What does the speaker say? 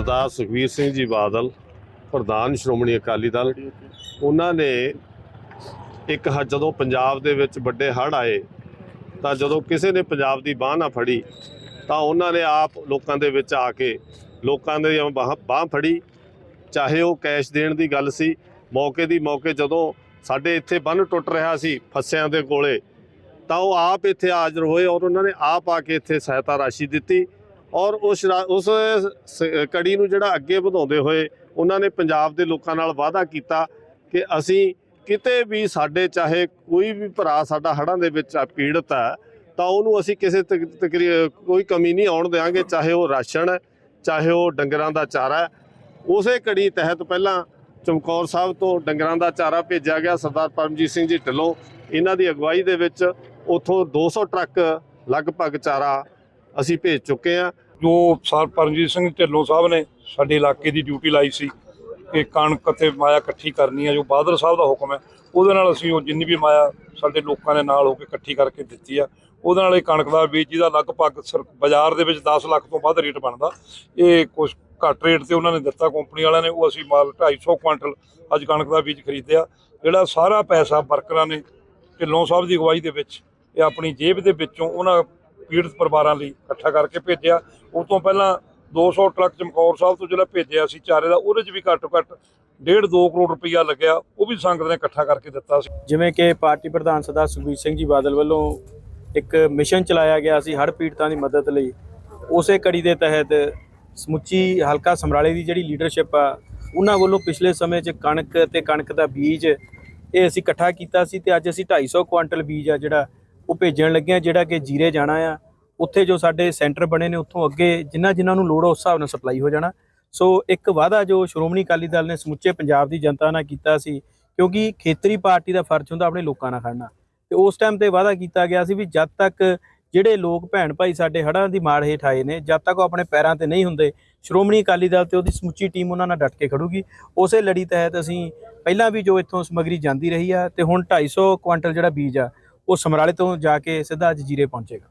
ਸਰਦਾਰ ਸੁਖਬੀਰ ਸਿੰਘ ਜੀ ਬਾਦਲ, ਪ੍ਰਧਾਨ ਸ਼੍ਰੋਮਣੀ ਅਕਾਲੀ ਦਲ, ਉਹਨਾਂ ਨੇ ਇੱਕ ਹ- ਜਦੋਂ ਪੰਜਾਬ ਦੇ ਵਿੱਚ ਵੱਡੇ ਹੜ੍ਹ ਆਏ, ਤਾਂ ਜਦੋਂ ਕਿਸੇ ਨੇ ਪੰਜਾਬ ਦੀ ਬਾਹ ਨਾ ਫੜੀ, ਤਾਂ ਉਹਨਾਂ ਨੇ ਆਪ ਲੋਕਾਂ ਦੇ ਵਿੱਚ ਆ ਕੇ ਲੋਕਾਂ ਦੇ ਬਾਹ ਬਾਹ ਫੜੀ, ਚਾਹੇ ਉਹ ਕੈਸ਼ ਦੇਣ ਦੀ ਗੱਲ ਸੀ, ਮੌਕੇ ਦੀ ਮੌਕੇ ਜਦੋਂ ਸਾਡੇ ਇੱਥੇ ਬੰਨ ਟੁੱਟ ਰਿਹਾ ਸੀ ਫੱਸਿਆਂ ਦੇ ਕੋਲੇ, ਤਾਂ ਉਹ ਆਪ ਇੱਥੇ ਹਾਜ਼ਰ ਹੋਏ ਔਰ ਉਹਨਾਂ ਨੇ ਆਪ ਆ ਕੇ ਇੱਥੇ ਸਹਾਇਤਾ ਰਾਸ਼ੀ ਦਿੱਤੀ। ਔਰ ਉਸ ਉਸ ਸ- ਕੜੀ ਨੂੰ ਜਿਹੜਾ ਅੱਗੇ ਵਧਾਉਂਦੇ ਹੋਏ ਉਹਨਾਂ ਨੇ ਪੰਜਾਬ ਦੇ ਲੋਕਾਂ ਨਾਲ ਵਾਅਦਾ ਕੀਤਾ ਕਿ ਅਸੀਂ ਕਿਤੇ ਵੀ ਸਾਡੇ ਚਾਹੇ ਕੋਈ ਵੀ ਭਰਾ ਸਾਡਾ ਹੜ੍ਹਾਂ ਦੇ ਵਿੱਚ ਪੀੜਤ ਹੈ, ਤਾਂ ਉਹਨੂੰ ਅਸੀਂ ਕਿਸੇ ਤਕ- ਤਕਰੀ- ਕੋਈ ਕਮੀ ਨਹੀਂ ਆਉਣ ਦੇਵਾਂਗੇ ਚਾਹੇ ਉਹ ਰਾਸ਼ਨ ਹੈ, ਚਾਹੇ ਉਹ ਡੰਗਰਾਂ ਦਾ ਚਾਰਾ ਉਸੇ ਕੜੀ ਤਹਿਤ ਪਹਿਲਾਂ ਚਮਕੌਰ ਸਾਹਿਬ ਤੋਂ ਡੰਗਰਾਂ ਦਾ ਚਾਰਾ ਭੇਜਿਆ ਗਿਆ, ਸਰਦਾਰ ਪਰਮਜੀਤ ਸਿੰਘ ਜੀ ਢਿੱਲੋਂ। ਇਹਨਾਂ ਦੀ ਅਗਵਾਈ ਦੇ ਵਿੱਚ ਉਥੋਂ 200 ਟਰੱਕ ਲਗਭਗ ਚਾਰਾ ਅਸੀਂ ਭੇਜ ਚੁੱਕੇ ਹਾਂ। ਜੋ ਸਰ ਪਰਮਜੀਤ ਸਿੰਘ ਢਿੱਲੋਂ ਸਾਹਿਬ ਨੇ ਸਾਡੇ ਇਲਾਕੇ ਦੀ ਡਿਊਟੀ ਲਾਈ ਸੀ ਕਿ ਕਣਕ ਅਤੇ ਮਾਇਆ ਇਕੱਠੀ ਕਰਨੀ ਹੈ, ਜੋ ਬਾਦਲ ਸਾਹਿਬ ਦਾ ਹੁਕਮ ਹੈ, ਉਹਦੇ ਨਾਲ ਅਸੀਂ ਉਹ ਜਿੰਨੀ ਵੀ ਮਾਇਆ ਸਾਡੇ ਲੋਕਾਂ ਦੇ ਨਾਲ ਹੋ ਕੇ ਇਕੱਠੀ ਕਰਕੇ ਦਿੱਤੀ ਆ। ਉਹਦੇ ਨਾਲ ਇਹ ਕਣਕ ਦਾ ਬੀਜ ਜਿਹਦਾ ਲਗਭਗ ਸਰ- ਬਾਜ਼ਾਰ ਦੇ ਵਿੱਚ 10 ਲੱਖ ਤੋਂ ਵੱਧ ਰੇਟ ਬਣਦਾ। ਇਹ ਕੁਝ ਘੱਟ ਰੇਟ ਤੇ ਉਹਨਾਂ ਨੇ ਦਿੱਤਾ, ਕੰਪਨੀ ਵਾਲਿਆਂ ਨੇ ਉਹ ਅਸੀਂ ਮਾਲ 250 ਕੁਇੰਟਲ ਅੱਜ ਕਣਕ ਦਾ ਬੀਜ ਖਰੀਦਿਆ। ਜਿਹੜਾ ਸਾਰਾ ਪੈਸਾ ਵਰਕਰਾਂ ਨੇ ਢਿੱਲੋਂ ਸਾਹਿਬ ਦੀ ਅਗਵਾਈ ਦੇ ਵਿੱਚ, ਇਹ ਆਪਣੀ ਜੇਬ ਦੇ ਵਿੱਚੋਂ ਉਹਨਾਂ ਪੀੜਤ ਪਰਿਵਾਰਾਂ ਲਈ ਇਕੱਠਾ ਕਰਕੇ ਭੇਜਿਆ। ਉਸ ਤੋਂ ਪਹਿਲਾਂ 200 ਟਰੱਕ ਚਮਕੌਰ ਸਾਹਿਬ ਤੋਂ ਜਿਹੜਾ ਭੇਜਿਆ ਸੀ ਚਾਰੇ ਦਾ, ਉਹਦੇ 'ਚ ਵੀ ਘੱਟੋ ਘੱਟ 1.5 2 ਕਰੋੜ ਰੁਪਈਆ ਲੱਗਿਆ। ਉਹ ਵੀ ਸੰਗਤ ਨੇ ਇਕੱਠਾ ਕਰਕੇ ਦਿੱਤਾ ਸੀ। ਜਿਵੇਂ ਕਿ ਪਾਰਟੀ ਪ੍ਰਧਾਨ ਸਰਦਾਰ ਸੁਖਬੀਰ ਸਿੰਘ ਜੀ ਬਾਦਲ ਵੱਲੋਂ ਇੱਕ ਮਿਸ਼ਨ ਚਲਾਇਆ ਗਿਆ ਸੀ ਹੜ੍ਹ ਪੀੜਤਾਂ ਦੀ ਮਦਦ ਲਈ। ਉਸੇ ਕੜੀ ਦੇ ਤਹਿਤ ਸਮੁੱਚੀ ਹਲਕਾ ਸਮਰਾਲੇ ਦੀ ਜਿਹੜੀ ਲੀਡਰਸ਼ਿਪ ਆ, ਉਹਨਾਂ ਵੱਲੋਂ ਪਿਛਲੇ ਸਮੇਂ 'ਚ ਕਣਕ ਤੇ ਕਣਕ ਦਾ ਬੀਜ ਇਹ ਅਸੀਂ ਇਕੱਠਾ ਕੀਤਾ ਸੀ ਤੇ ਅੱਜ ਅਸੀਂ 250 ਕੁਆਂਟਲ ਬੀਜ ਆ ਜਿਹੜਾ ਉਹ ਭੇਜਣ ਲੱਗੇ ਆ ਜਿਹੜਾ ਕਿ ਜੀਰੇ ਜਾਣਾ ਆ, ਉੱਥੇ ਜੋ ਸਾਡੇ ਸੈਂਟਰ ਬਣੇ ਨੇ, ਉੱਥੋਂ ਅੱਗੇ ਜਿਨ੍ਹਾਂ ਜਿਨ੍ਹਾਂ ਨੂੰ ਲੋੜ ਆ, ਉਸ ਹਿਸਾਬ ਨਾਲ ਸਪਲਾਈ ਹੋ ਜਾਣਾ। ਸੋ ਇੱਕ ਵਾਅਦਾ ਜੋ ਸ਼੍ਰੋਮਣੀ ਅਕਾਲੀ ਦਲ ਨੇ ਸਮੁੱਚੇ ਪੰਜਾਬ ਦੀ ਜਨਤਾ ਨਾਲ ਕੀਤਾ ਸੀ, ਕਿਉਂਕਿ ਖੇਤਰੀ ਪਾਰਟੀ ਦਾ ਫਰਜ਼ ਹੁੰਦਾ ਆਪਣੇ ਲੋਕਾਂ ਨਾਲ ਖੜਨਾ। ਤੇ ਉਸ ਟਾਈਮ ਤੇ ਵਾਅਦਾ ਕੀਤਾ ਗਿਆ ਸੀ ਵੀ ਜਦ ਤੱਕ ਜਿਹੜੇ ਲੋਕ ਭੈਣ ਭਾਈ ਸਾਡੇ ਹੜ੍ਹਾਂ ਦੀ ਮਾਰ ਹੇਠ ਆਏ ਨੇ, ਜਦ ਤੱਕ ਉਹ ਆਪਣੇ ਪੈਰਾਂ ਤੇ ਨਹੀਂ ਹੁੰਦੇ, ਸ਼੍ਰੋਮਣੀ ਅਕਾਲੀ ਦਲ ਤੇ ਉਹਦੀ ਸਮੁੱਚੀ ਟੀਮ ਉਹਨਾਂ ਨਾਲ ਡਟ ਕੇ ਖੜੂਗੀ। ਉਸੇ ਲੜੀ ਤਹਿਤ ਅਸੀਂ ਪਹਿਲਾਂ ਵੀ ਜੋ ਇੱਥੋਂ ਸਮਗਰੀ ਜਾਂਦੀ ਰਹੀ ਆ, ਤੇ ਹੁਣ 250 ਕੁਆਂਟਲ ਜਿਹੜਾ ਬੀਜ ਆ ਉਹ ਸਮਰਾਲੇ ਤੋਂ ਜਾ ਕੇ ਸਿੱਧਾ ਅੱਜ ਜੀਰੇ ਪਹੁੰਚੇਗਾ।